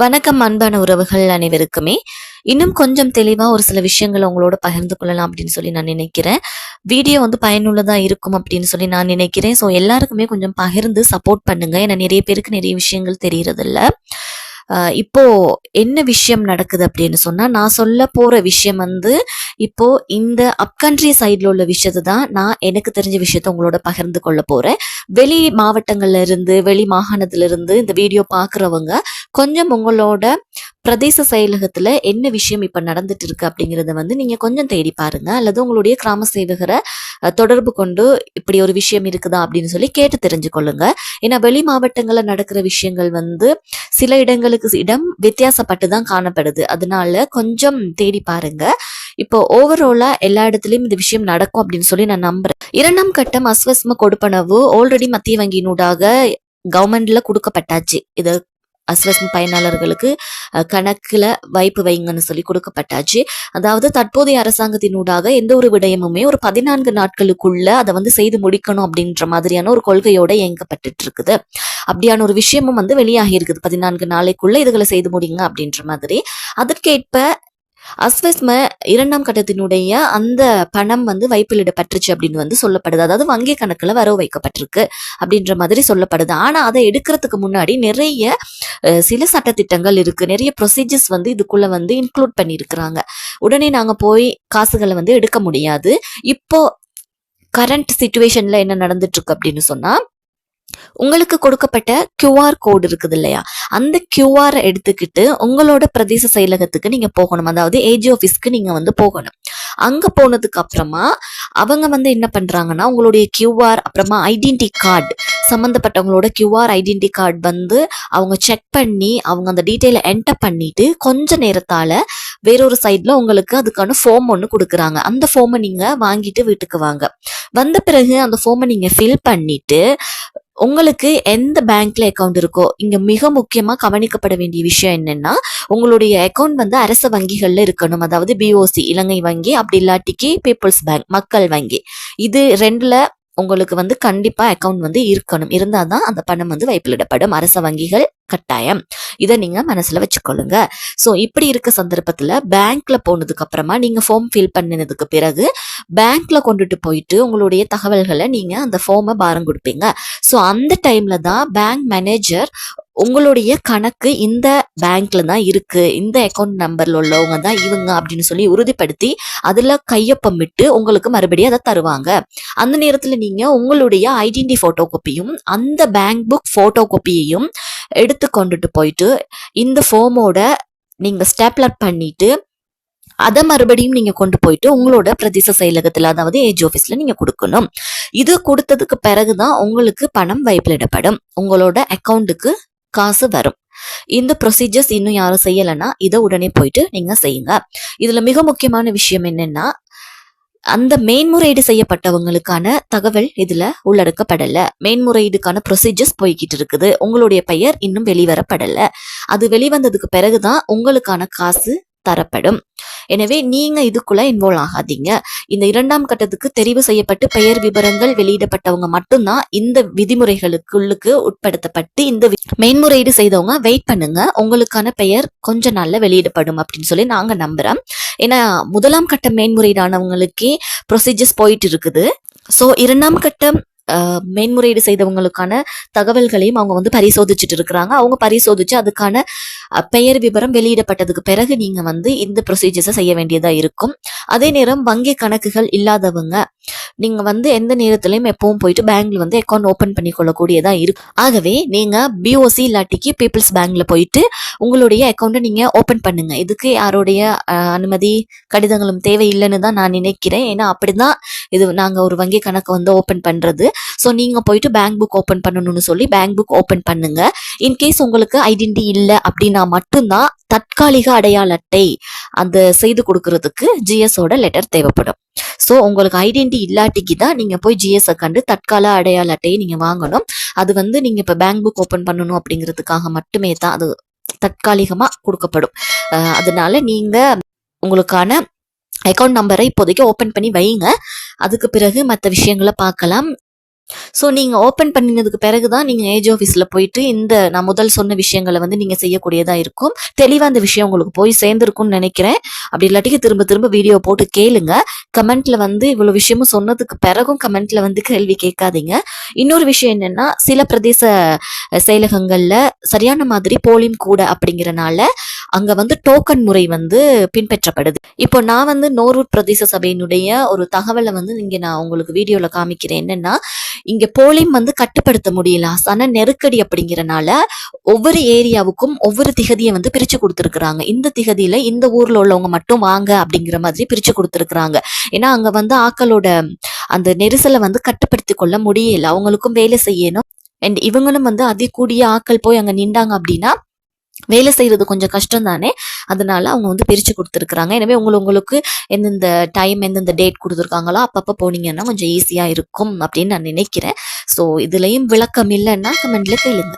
வணக்கம் அன்பான உறவுகள் அனைவருக்குமே. இன்னும் கொஞ்சம் தெளிவாக ஒரு சில விஷயங்களை உங்களோட பகிர்ந்து கொள்ளலாம் அப்படின்னு சொல்லி நான் நினைக்கிறேன். வீடியோ வந்து பயனுள்ளதாக இருக்கும் அப்படின்னு சொல்லி நான் நினைக்கிறேன். ஸோ எல்லாருக்குமே கொஞ்சம் பகிர்ந்து சப்போர்ட் பண்ணுங்க. ஏன்னா நிறைய பேருக்கு நிறைய விஷயங்கள் தெரியறதில்ல. இப்போ என்ன விஷயம் நடக்குது அப்படின்னு சொன்னா நான் சொல்ல போற விஷயம் வந்து இப்போ இந்த அப்கண்ட்ரி சைட்ல உள்ள விஷயத்தை தான் நான் எனக்கு தெரிஞ்ச விஷயத்த உங்களோட பகிர்ந்து கொள்ள போறேன். வெளி மாவட்டங்கள்ல இருந்து வெளி மாகாணத்துல இருந்து இந்த வீடியோ பாக்குறவங்க கொஞ்சம் உங்களோட பிரதேச செயலகத்துல என்ன விஷயம் இப்ப நடந்துட்டு இருக்கு அப்படிங்கறத வந்து நீங்க கொஞ்சம் தேடி பாருங்க. அல்லது உங்களுடைய கிராம சேவகரை தொடர்பு கொண்டு இப்படி ஒரு விஷயம் இருக்குதா அப்படின்னு சொல்லி கேட்டு தெரிஞ்சுக்கொள்ளுங்க. ஏன்னா வெளி மாவட்டங்கள்ல நடக்கிற விஷயங்கள் வந்து சில இடங்களுக்கு இடம் வித்தியாசப்பட்டு தான் காணப்படுது. அதனால கொஞ்சம் தேடி பாருங்க. இப்போ ஓவராலா எல்லா இடத்துலயும் இந்த விஷயம் நடக்கும் அப்படின்னு சொல்லி நான் நம்புறேன். இரண்டாம் கட்டம் அஸ்வஸ்ம கொடுப்பனவு ஆல்ரெடி மத்திய வங்கியினூடாக கவர்மெண்ட்ல கொடுக்கப்பட்டாச்சு. இது அஸ்வஸ்ம் பயனாளர்களுக்கு கணக்கில் வைப்பு வைங்கன்னு சொல்லி கொடுக்கப்பட்டாச்சு. அதாவது தற்போதைய அரசாங்கத்தினூடாக எந்த ஒரு விடயமுமே ஒரு பதினான்கு நாட்களுக்குள்ள அதை வந்து செய்து முடிக்கணும் அப்படின்ற மாதிரியான ஒரு கொள்கையோட இயங்கப்பட்டு இருக்குது அப்படியான ஒரு விஷயமும் வந்து வெளியாகி இருக்குது பதினான்கு நாளைக்குள்ள இதுகளை செய்து முடிங்க அப்படின்ற மாதிரி. அதற்கேற்ப அஸ்வஸ்ம இரண்டாம் கட்டத்தினுடைய அந்த பணம் வந்து வைப்பிலிடப்பட்டுருச்சு அப்படின்னு வந்து சொல்லப்படுது. அதாவது வங்கி கணக்கில் வரவு வைக்கப்பட்டிருக்கு அப்படின்ற மாதிரி சொல்லப்படுது. ஆனால் அதை எடுக்கிறதுக்கு முன்னாடி நிறைய சில சட்டத்திட்டங்கள் இருக்குது நிறைய ப்ரொசீஜர்ஸ் வந்து இதுக்குள்ளே வந்து இன்க்ளூட் பண்ணியிருக்கிறாங்க. உடனே நாங்கள் போய் காசுகளை வந்து எடுக்க முடியாது. இப்போ கரண்ட் சுச்சுவேஷனில் என்ன நடந்துட்டுருக்கு அப்படின்னு சொன்னால் உங்களுக்கு கொடுக்கப்பட்ட கியூஆர் கோடு இருக்குது இல்லையா? அந்த கியூஆரை எடுத்துக்கிட்டு உங்களோட பிரதேச செயலகத்துக்கு நீங்க போகணும். அதாவது ஏஜி ஆஃபீஸ்க்கு நீங்க வந்து போகணும். அங்க போனதுக்கு அப்புறமா அவங்க வந்து என்ன பண்றாங்கன்னா உங்களுடைய கியூஆர் அப்புறமா ஐடென்டி கார்டு சம்மந்தப்பட்டவங்களோட கியூஆர் ஐடென்டி கார்டு வந்து அவங்க செக் பண்ணி அவங்க அந்த டீட்டெயிலை என்டர் பண்ணிட்டு கொஞ்ச நேரத்தால வேறொரு சைட்ல உங்களுக்கு அதுக்கான ஃபார்ம் ஒன்று கொடுக்குறாங்க. அந்த ஃபார்மை நீங்க வாங்கிட்டு வீட்டுக்கு வாங்க. வந்த பிறகு அந்த ஃபார்மை நீங்க ஃபில் பண்ணிட்டு உங்களுக்கு எந்த பேங்க்ல அக்கவுண்ட் இருக்கோ இங்க மிக முக்கியமா கவனிக்கப்பட வேண்டிய விஷயம் என்னன்னா உங்களுடைய அக்கவுண்ட் வந்து அரசு வங்கிகள்ல இருக்கணும். அதாவது பிஓசி இலங்கை வங்கி அப்படி இல்லாட்டிக்கு பீப்புள்ஸ் பேங்க் மக்கள் வங்கி. இது ரெண்டுல உங்களுக்கு வந்து கண்டிப்பா அக்கவுண்ட் வந்து இருக்கணும். இருந்தால் தான் அந்த பணம் வந்து வைப்பிலிடப்படும். அரச வங்கிகள் கட்டாயம். இதை நீங்க மனசுல வச்சுக்கொள்ளுங்க. ஸோ இப்படி இருக்க சந்தர்ப்பத்துல பேங்க்ல போனதுக்கு அப்புறமா நீங்க ஃபார்ம் ஃபில் பண்ணினதுக்கு பிறகு பேங்க்ல கொண்டுட்டு போயிட்டு உங்களுடைய தகவல்களை நீங்க அந்த ஃபார்மை பாரம் கொடுப்பீங்க. ஸோ அந்த டைம்ல தான் பேங்க் மேனேஜர் உங்களுடைய கணக்கு இந்த பேங்க்ல தான் இருக்கு. இந்த அக்கௌண்ட் நம்பர்ல உள்ளவங்க தான் இவங்க அப்படின்னு சொல்லி உறுதிப்படுத்தி அதுல கையொப்பமிட்டு உங்களுக்கு மறுபடியும் அதை தருவாங்க. அந்த நேரத்துல நீங்க உங்களுடைய ஐடென்டி போட்டோ காப்பியும் அந்த பேங்க் புக் போட்டோ காப்பியையும் எடுத்து கொண்டுட்டு போயிட்டு இந்த ஃபோமோட நீங்கள் ஸ்டேப்லர் பண்ணிட்டு அதை மறுபடியும் நீங்கள் கொண்டு போயிட்டு உங்களோட பிரதேச செயலகத்தில் அதாவது ஏஜ் ஆஃபீஸில் நீங்கள் கொடுக்கணும். இது கொடுத்ததுக்கு பிறகு தான் உங்களுக்கு பணம் வைப்பிலிடப்படும் உங்களோட அக்கௌண்ட்டுக்கு காசு வரும். இந்த ப்ரொசீஜர்ஸ் இன்னும் யாரும் செய்யலைன்னா இதை உடனே போயிட்டு நீங்கள் செய்யுங்க. இதில் மிக முக்கியமான விஷயம் என்னென்னா அந்த மேன்முறையீடு செய்யப்பட்டவங்களுக்கான தகவல் இதுல உள்ளடக்கப்படல. மேன்முறையீடுக்கான ப்ரொசீஜர்ஸ் போய்கிட்டு இருக்குது உங்களுடைய பெயர் இன்னும் வெளிவரப்படல. அது வெளிவந்ததுக்கு பிறகுதான் உங்களுக்கான காசு தரப்படும். எனவே நீங்க இதுக்குள்ள இன்வால்வ் ஆகாதீங்க. இந்த இரண்டாம் கட்டத்துக்கு தெரிவு செய்யப்பட்டு பெயர் விவரங்கள் வெளியிடப்பட்டவங்க மட்டும்தான் இந்த விதிமுறைகளுக்குள்ளுக்கு உட்படுத்தப்பட்டு இந்த மேன்முறையீடு செய்தவங்க வெயிட் பண்ணுங்க. உங்களுக்கான பெயர் கொஞ்ச நாள்ல வெளியிடப்படும் அப்படின்னு சொல்லி நாங்க நம்புறோம். ஏன்னா முதலாம் கட்ட மேன்முறையீடானவங்களுக்கே ப்ரொசீஜர்ஸ் போயிட்டு இருக்குது. ஸோ இரண்டாம் கட்டம் மேன்முறையீடு செய்தவங்களுக்கான தகவல்களையும் அவங்க வந்து பரிசோதிச்சுட்டு இருக்கிறாங்க. அவங்க பரிசோதிச்சு அதுக்கான பெயர் விவரம் வெளியிடப்பட்டதுக்கு பிறகு நீங்க வந்து இந்த ப்ரொசீஜர்ஸை செய்ய வேண்டியதா இருக்கும். அதே நேரம் வங்கி கணக்குகள் இல்லாதவங்க நீங்க வந்து எந்த நேரத்திலையும் எப்பவும் போயிட்டு பேங்க்ல வந்து அக்கௌண்ட் ஓபன் பண்ணி கொள்ளக்கூடியதா இருக்கு ஆகவே நீங்க பிஓசி இல்லாட்டிக்கு பீப்புள்ஸ் பேங்க்ல போயிட்டு உங்களுடைய அக்கௌண்ட்டை நீங்க ஓபன் பண்ணுங்க. இதுக்கு யாருடைய அனுமதி கடிதங்களும் தேவையில்லைன்னு தான் நான் நினைக்கிறேன். ஏன்னா அப்படிதான் இது நாங்க ஒரு வங்கி கணக்கு வந்து ஓபன் பண்றது. ஸோ நீங்க போயிட்டு பேங்க் புக் ஓபன் பண்ணணும்னு சொல்லி பேங்க் புக் ஓபன் பண்ணுங்க. இன்கேஸ் உங்களுக்கு ஐடென்டி இல்லை அப்படின்னா மட்டும்தான் தற்காலிக அடையாள அட்டை அந்த செய்து கொடுக்கறதுக்கு ஜிஎஸோட லெட்டர் தேவைப்படும். ஸோ உங்களுக்கு ஐடென்டி இல்லாட்டிக்கு தான் நீங்கள் போய் ஜிஎஸ்ஸை கண்டு தற்கால அடையாள அட்டையை நீங்கள் வாங்கணும். அது வந்து நீங்கள் இப்போ பேங்க் புக் ஓப்பன் பண்ணணும் அப்படிங்கிறதுக்காக மட்டுமே தான் அது தற்காலிகமாக கொடுக்கப்படும். அதனால நீங்கள் உங்களுக்கான அக்கௌண்ட் நம்பரை இப்போதைக்கு ஓப்பன் பண்ணி வைங்க. அதுக்கு பிறகு மற்ற விஷயங்களை பார்க்கலாம். ஸோ நீங்க ஓப்பன் பண்ணினதுக்கு பிறகு தான் நீங்க ஏஜ் ஆஃபீஸ்ல போயிட்டு இந்த நான் முதல் சொன்ன விஷயங்களை வந்து நீங்கள் செய்யக்கூடியதாக இருக்கும். தெளிவாக அந்த விஷயம் உங்களுக்கு போய் சேர்ந்துருக்கும்னு நினைக்கிறேன். அப்படி இல்லாட்டிக்கு திரும்ப திரும்ப வீடியோ போட்டு கேளுங்க. கமெண்ட்ல வந்து இவ்வளோ விஷயமும் சொன்னதுக்கு பிறகும் கமெண்ட்ல வந்து கேள்வி கேட்காதீங்க. இன்னொரு விஷயம் என்னன்னா சில பிரதேச செயலகங்களில் செயலகங்கள்ல சரியான மாதிரி போலியும் கூட அப்படிங்கிறனால அங்க வந்து டோக்கன் முறை வந்து பின்பற்றப்படுது. இப்போ நான் வந்து நோரூர் பிரதேச சபையினுடைய ஒரு தகவலை வந்து இங்கே நான் உங்களுக்கு வீடியோவில் காமிக்கிறேன். என்னன்னா இங்க போலியும் வந்து கட்டுப்படுத்த முடியல. சன நெருக்கடி அப்படிங்கிறனால ஒவ்வொரு ஏரியாவுக்கும் ஒவ்வொரு திகதியை வந்து பிரிச்சு கொடுத்துருக்காங்க இந்த திகதியில இந்த ஊர்ல உள்ளவங்க மட்டும் வாங்க அப்படிங்கிற மாதிரி பிரிச்சு கொடுத்துருக்காங்க ஏன்னா அங்க வந்து ஆக்களோட அந்த நெரிசலை வந்து கட்டுப்படுத்தி கொள்ள முடியல. அவங்களுக்கும் வேலை செய்யணும். அண்ட் இவங்களும் வந்து அதிகூடிய ஆக்கள் போய் அங்க நின்றாங்க அப்படின்னா வேலை செய்யறது கொஞ்சம் கஷ்டம் தானே அதனால அவங்க வந்து பிரிச்சு கொடுத்துருக்குறாங்க. எனவே உங்களை உங்களுக்கு எந்தெந்த டைம் எந்தெந்த டேட் கொடுத்துருக்காங்களோ அப்பப்போ போனீங்கன்னா கொஞ்சம் ஈஸியா இருக்கும் அப்படின்னு நான் நினைக்கிறேன். ஸோ இதுலயும் விளக்கம் இல்லைன்னா கமெண்ட்ல கேளுங்க.